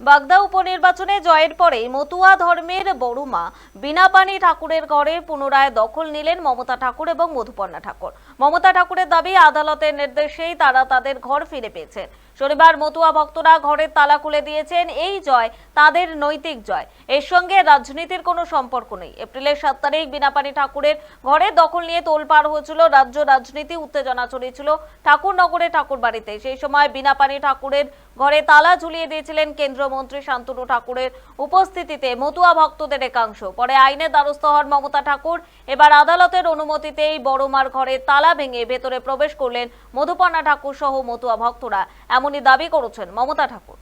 বাগদা উপনির্বাচনে জয়ের পরে মতুয়া ধর্মের বড়ুমা বিনাপানি ঠাকুরের ঘরে পুনরায় দখল নিলেন মমতা ঠাকুর এবং মধুপর্ণা ঠাকুর। মমতা ঠাকুরের দাবি, আদালতের নির্দেশেই তারা তাদের ঘর ফিরে পেয়েছেন। শনিবার মতুয়া ভক্তরা ঘরের তালা খুলে দিয়েছেন, এই জয় তাদের নৈতিক জয়। এর সঙ্গে রাজনীতির কোনো সম্পর্ক নেই। এপ্রিলের সাত তারিখ বিনাপানি ঠাকুরের ঘরের দখল নিয়ে তোলপাড় হয়েছিল, রাজ্য রাজনীতি উত্তেজনা চলেছিল ঠাকুরনগরে ঠাকুর বাড়িতে সেই সময় বিনাপানি ঠাকুরের ঘরে তালা ঝুলিয়ে দিয়েছিলেন কেন্দ্রমন্ত্রী শান্তনু ঠাকুরের উপস্থিতিতে মতুয়া ভক্তদের একাংশ। পরে আইনের দ্বারস্থ হন মমতা ঠাকুর। এবার আদালতের অনুমতিতেই বড়মার ঘরে তালা ভেঙে ভেতরে প্রবেশ করলেন মধুপর্ণা ঠাকুর সহ মতুয়া ভক্তরা। এমনই দাবি করেছেন মমতা ঠাকুর।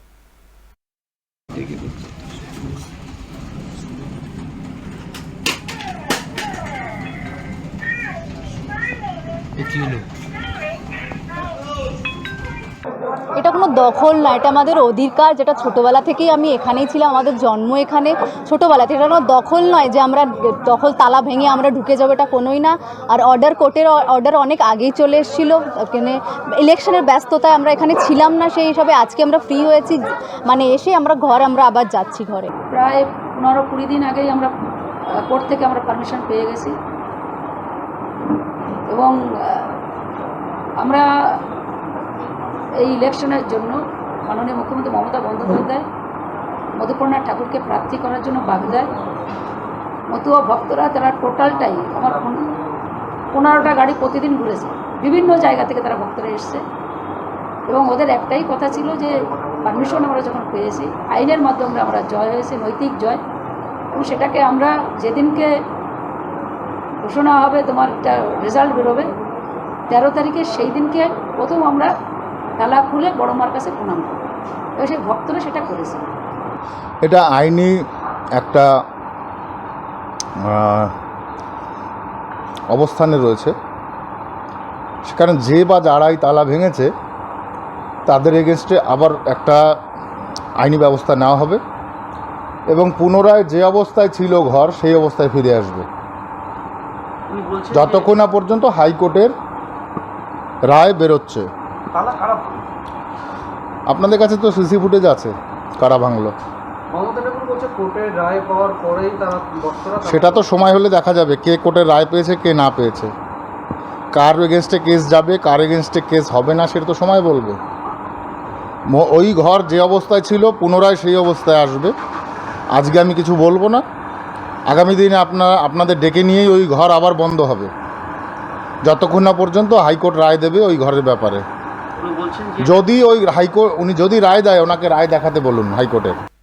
কি হলো? কোনো দখল না, এটা আমাদের অধিকার, যেটা ছোটোবেলা থেকেই আমি এখানেই ছিলাম, আমাদের জন্ম এখানে ছোটোবেলা থেকে। এটা কোনো দখল নয় যে আমরা দখল তালা ভেঙে আমরা ঢুকে যাব, এটা কোনোই না। আর অর্ডার কোর্টের অর্ডার অনেক আগেই চলে এসেছিল, এখানে ইলেকশনের ব্যস্ততায় আমরা এখানে ছিলাম না, সেই হিসাবে আজকে আমরা ফ্রি হয়েছি। মানে এসে আমরা ঘর, আমরা আবার যাচ্ছি ঘরে। প্রায় পনেরো কুড়ি দিন আগেই আমরা কোর্ট থেকে আমরা পারমিশন পেয়ে গেছি। এবং আমরা এই ইলেকশনের জন্য মাননীয় মুখ্যমন্ত্রী মমতা বন্দ্যোপাধ্যায়, মধুপর্ণা ঠাকুরকে প্রার্থী করার জন্য বাগদায়। মতুয়া ভক্তরা তারা টোটালটাই আমার পনেরোটা গাড়ি প্রতিদিন ঘুরেছে। বিভিন্ন জায়গা থেকে তারা ভক্তরা এসছে। এবং ওদের একটাই কথা ছিল যে পারমিশন আমরা যখন পেয়েছি, আইনের মাধ্যমে আমরা জয় হয়েছে, নৈতিক জয়। এবং সেটাকে আমরা যেদিনকে ঘোষণা হবে, তোমার একটা রেজাল্ট বেরোবে, তেরো তারিখে সেই দিনকে প্রথম আমরা তালা খুলে বড় মার কাছে প্রণাম করব সেই ভক্তরা সেটা করেছে। এটা আইনি একটা অবস্থানে রয়েছে। সেখানে যে বা যারাই তালা ভেঙেছে তাদের এগেনস্টে আবার একটা আইনি ব্যবস্থা নেওয়া হবে এবং পুনরায় যে অবস্থায় ছিল ঘর সেই অবস্থায় ফিরে আসবে। যতক্ষণ না পর্যন্ত হাইকোর্টের রায় বেরোচ্ছে। তালা কারা আপনাদের কাছে তো সিসি ফুটেজ আছে কারা ভাঙলো? মমতা ঠাকুর বলছে কোর্টের রায় পাওয়ার পরেই তারা ভক্তরা সেটা তো সময় হলে দেখা যাবে কে কোর্টের রায় পেয়েছে কে না পেয়েছে। কার এগেনস্টে কেস যাবে কার এগেনস্টে কেস হবে না সেটা তো সময় বলবে। ওই ঘর যে অবস্থায় ছিল পুনরায় সেই অবস্থায় আসবে। আজকে আমি কিছু বলব না। আগামী দিনে আপনারা আপনাদের ডেকে নিয়েই ওই ঘর আবার বন্ধ হবে। যতক্ষণ না পর্যন্ত হাইকোর্ট রায় দেবে ওই ঘরের ব্যাপারে। যদি ওই হাইকোর্ট উনি যদি রায় দেয় ওনাকে রায় দেখাতে বলুন হাইকোর্টের।